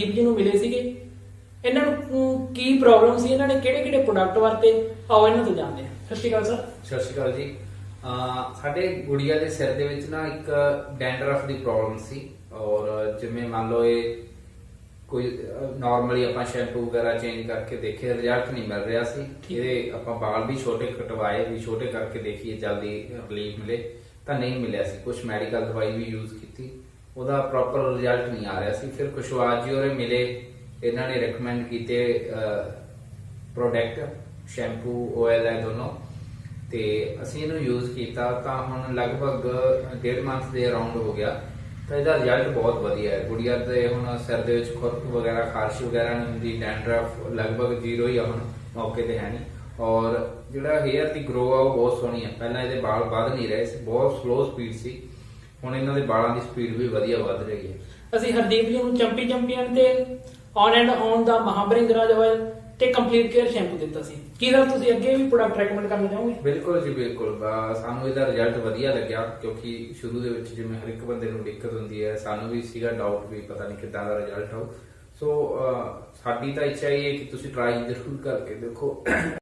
ਸੰਦੀਪ ਜੀ ਨੂੰ ਮਿਲੇ ਸੀਗੇ। ਇਹਨਾਂ ਨੂੰ ਕੀ ਪ੍ਰੋਬਲਮ ਸੀ? ਇਹਨਾਂ ਨੇ ਕਿਹੜੇ ਕਿਹੜੇ ਪ੍ਰੋਡਕਟ ਵਰਤੇ? ਆਓ ਇਹਨਾਂ ਤੋਂ ਜਾਣਦੇ ਹਾਂ। ਸਤਿ ਸ਼੍ਰੀ ਅਕਾਲ ਸਰ। ਸਤਿ ਸ਼੍ਰੀ ਅਕਾਲ ਜੀ। ਸਾਡੇ ਗੁੜੀਆ ਦੇ ਸਿਰ ਦੇ ਵਿੱਚ ਨਾ ਇੱਕ ਡੈਂਡਰਫ ਦੀ ਪ੍ਰੋਬਲਮ ਸੀ। ਔਰ ਜਿਵੇਂ ਮੰਨ ਲਓ ਇਹ ਕੋਈ ਨਾਰਮਲੀ ਆਪਾਂ ਸ਼ੈਂਪੂ ਵਗੈਰਾ ਚੇਂਜ ਕਰਕੇ ਦੇਖੇ ਰਿਜ਼ਲਟ ਨਹੀਂ ਮਿਲ ਰਿਹਾ ਸੀ। ਇਹਦੇ ਆਪਾਂ ਵਾਲ ਵੀ ਛੋਟੇ ਕਟਵਾਏ ਵੀ ਛੋਟੇ ਕਰਕੇ ਦੇਖੀਏ ਜਲਦੀ ਰਿਲੀਫ ਮਿਲੇ। ਤਾਂ ਨਹੀਂ ਮਿਲਿਆ ਸੀ। ਕੁਝ ਮੈਡੀਕਲ ਦਵਾਈ ਵੀ ਯੂਜ਼ ਕੀਤੀ। ਉਹਦਾ ਪ੍ਰੋਪਰ ਰਿਜ਼ਲਟ ਨਹੀਂ ਆ ਰਿਹਾ ਸੀ। ਫਿਰ ਕੁਸ਼ਵਾਜ ਜੀ ਉਹਰੇ ਮਿਲੇ, ਇਹਨਾਂ ਨੇ ਰეკਮੈਂਡ ਕੀਤੇ ਪ੍ਰੋਡਕਟ ਸ਼ੈਂਪੂ ਆਇਲ ਹੈ ਦੋਨੋਂ। ਤੇ ਅਸੀਂ ਇਹਨੂੰ ਯੂਜ਼ ਕੀਤਾ ਤਾਂ ਹੁਣ ਲਗਭਗ ਡੇਢ ਮੰਥ ਦੇ ਅਰਾਊਂਡ ਹੋ ਗਿਆ। ਤਾਂ ਇਹਦਾ ਰਿਜ਼ਲਟ ਬਹੁਤ ਵਧੀਆ ਹੈ। ਗੁੜੀਆ ਦੇ ਹੁਣ ਸਿਰ ਦੇ ਵਿੱਚ ਖੁਰਕ ਵਗੈਰਾ, ਖਾਰਸ਼ ਵਗੈਰਾ ਨਹੀਂ ਹੁੰਦੀ ਡੈਂਡਰਫ ਲਗਭਗ ਜ਼ੀਰੋ ਹੀ ਆ ਹੁਣ, ਮੌਕੇ ਤੇ ਹੈ ਨਹੀਂ। ਔਰ ਜਿਹੜਾ ਹੇਅਰ ਦੀ ਗਰੋ ਆ, ਉਹ ਬਹੁਤ ਸੋਹਣੀ ਆ। ਪਹਿਲਾਂ ਇਹਦੇ ਵਾਲ ਵੱਧ ਨਹੀਂ ਰਹੇ ਸੀ, ਬਹੁਤ ਸਲੋ ਸਪੀਡ ਸੀ। ਹੁਣ ਇਹਨਾਂ ਦੇ ਵਾਲਾਂ ਦੀ ਸਪੀਡ ਵੀ ਵਧੀਆ ਵੱਧ ਰਹੀ ਹੈ। ਅਸੀਂ ਹਰਦੀਪ ਜੀ ਨੂੰ ਚੰਪੀ ਚੰਪੀਅਨ ਤੇ ਔਨ ਐਂਡ ਔਨ ਦਾ ਮਹਾਬਰਿੰਗ ਰਾਜ ਆਇਲ ਤੇ ਕੰਪਲੀਟ ਕੇਅਰ ਸ਼ੈਂਪੂ ਦਿੱਤਾ ਸੀ। ਕੀ ਸਰ ਤੁਸੀਂ ਅੱਗੇ ਵੀ ਪ੍ਰੋਡਕਟ ਰეკਮੈਂਡ ਕਰਨਾ ਚਾਹੋਗੇ? ਬਿਲਕੁਲ ਜੀ ਬਿਲਕੁਲ। ਸਾਨੂੰ ਇਹਦਾ ਰਿਜ਼ਲਟ ਵਧੀਆ ਲੱਗਿਆ ਕਿਉਂਕਿ ਸ਼ੁਰੂ ਦੇ ਵਿੱਚ ਜਿਵੇਂ ਹਰ ਇੱਕ ਬੰਦੇ ਨੂੰ ਦਿੱਕਤ ਹੁੰਦੀ ਹੈ ਸਾਨੂੰ ਵੀ ਸੀਗਾ ਡਾਊਟ ਵੀ ਪਤਾ ਨਹੀਂ ਕਿੱਦਾਂ ਦਾ ਰਿਜ਼ਲਟ ਆਊ। ਸੋ ਸਾਡੀ ਤਾਂ ਇੱਛਾ ਇਹ ਹੈ ਕਿ ਤੁਸੀਂ ਟਰਾਈ ਜ਼ਰੂਰ ਕਰਕੇ ਦੇਖੋ।